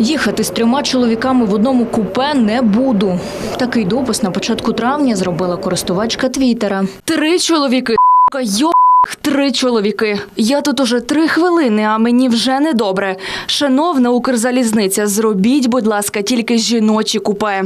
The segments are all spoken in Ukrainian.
Їхати з трьома чоловіками в одному купе не буду. Такий допис на початку травня зробила користувачка Твіттера. Три чоловіки, йо. Три чоловіки. Я тут уже три хвилини, а мені вже недобре. Шановна Укрзалізниця, зробіть, будь ласка, тільки жіночі купе.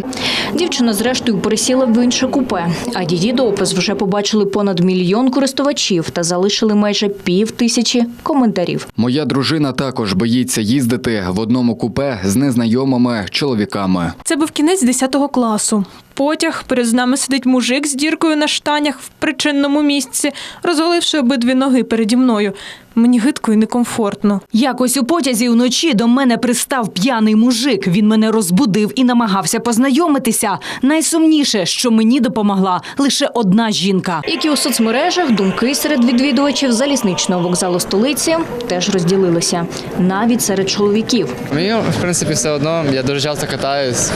Дівчина, зрештою, пересіла в інше купе. А її допис вже побачили понад мільйон користувачів та залишили майже пів тисячі коментарів. Моя дружина також боїться їздити в одному купе з незнайомими чоловіками. Це був кінець 10 класу. Потяг перед нами сидить мужик з діркою на штанях в причинному місці, розваливши обидві ноги переді мною. Мені гидко і некомфортно. Якось у потязі вночі до мене пристав п'яний мужик. Він мене розбудив і намагався познайомитися. Найсумніше, що мені допомогла лише одна жінка. Як і у соцмережах, думки серед відвідувачів залізничного вокзалу столиці теж розділилися, навіть серед чоловіків. Мені, в принципі, все одно. Я дуже часто катаюсь.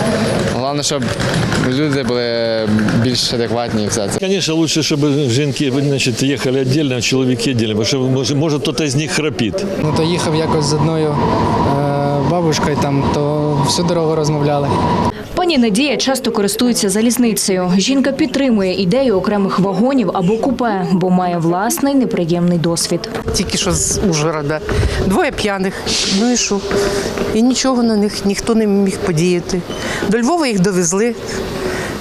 Головне, щоб люди були більш адекватні і все це. Конечно, лучше, чтобы жінки значит, ехали отдельно, а чоловіки отдельно, потому что може, може кто-то из них храпит. Ну то їхав якось з одною е, бабушкою там, то всю дорогу розмовляли. Пані Надія часто користується залізницею. Жінка підтримує ідею окремих вагонів або купе, бо має власний неприємний досвід. тільки що з Ужгорода. Двоє п'яних. Ну і що? І нічого на них ніхто не міг подіяти. До Львова їх довезли.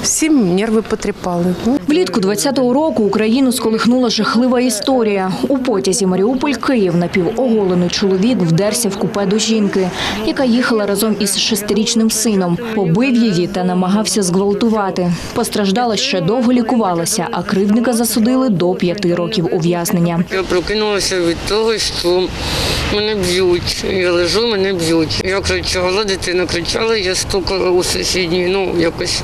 Всім нерви потріпали. Ну, Влітку 20-го року Україну сколихнула жахлива історія. У потязі Маріуполь-Київ напівоголений чоловік вдерся в купе до жінки, яка їхала разом із шестирічним сином. Побив її та намагався зґвалтувати. Постраждала ще довго лікувалася, а кривдника засудили до п'яти років ув'язнення. Я прокинулася від того, що мене б'ють. Я лежу, мене б'ють. Я кричала, дитина кричала, я стукала у сусідній. Ну, якось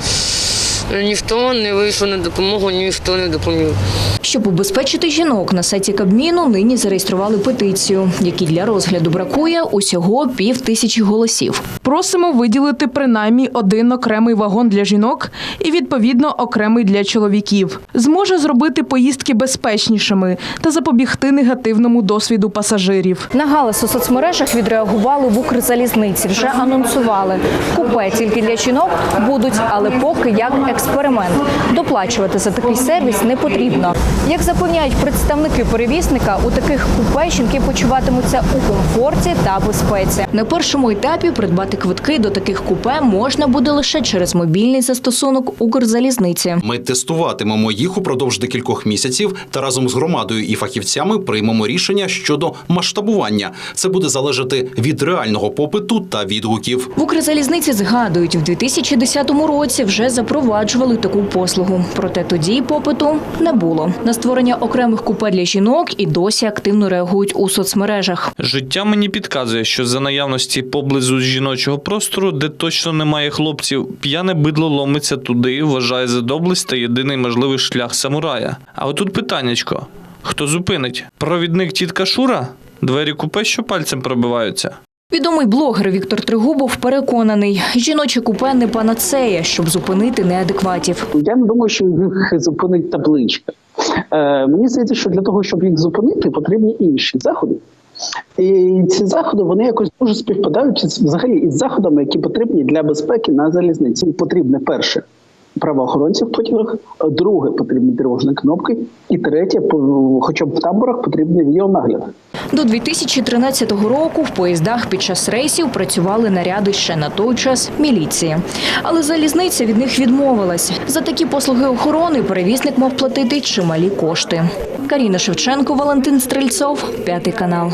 ніхто не вийшов на допомогу, ніхто не допоміг. Щоб убезпечити жінок на сайті Кабміну нині зареєстрували петицію, якій для розгляду бракує усього пів тисячі голосів. Просимо виділити принаймні один окремий вагон для жінок і відповідно окремий для чоловіків. Зможе зробити поїздки безпечнішими та запобігти негативному досвіду пасажирів. На галас у соцмережах відреагували в Укрзалізниці. Вже анонсували. Купе тільки для жінок будуть, але поки як експеримент. Доплачувати за такий сервіс не потрібно. Як запевняють представники перевізника, у таких купе жінки почуватимуться у комфорті та безпеці. На першому етапі придбати квитки до таких купе можна буде лише через мобільний застосунок Укрзалізниці. Ми тестуватимемо їх упродовж декількох місяців та разом з громадою і фахівцями приймемо рішення щодо масштабування. Це буде залежати від реального попиту та відгуків. В Укрзалізниці згадують, в 2010 році вже запроваджували таку послугу. Проте тоді попиту не було. На створення окремих купе для жінок і досі активно реагують у соцмережах. Життя мені підказує, що за наявності поблизу жіночого простору, де точно немає хлопців, п'яне бидло ломиться туди, вважає за доблесть та єдиний можливий шлях самурая. А отут питаннячко: хто зупинить? Провідник тітка Шура? Двері купе, що пальцем пробиваються. Відомий блогер Віктор Тригубов переконаний, жіноче купе не панацея, щоб зупинити неадекватів. Я не думаю, що їх зупинить табличка. Е, мені здається, що для того, щоб їх зупинити, потрібні інші заходи. І ці заходи вони якось дуже співпадають взагалі із заходами, які потрібні для безпеки на залізниці. Потрібне перше правоохоронці в потягах, друге потрібні тривожні кнопки, і третє, хоча б в таборах потрібний відеонагляд. До 2013 року в поїздах під час рейсів працювали наряди ще на той час міліції. Але залізниця від них відмовилась. За такі послуги охорони перевізник мав платити чималі кошти. Каріна Шевченко, Валентин Стрельцов, п'ятий канал.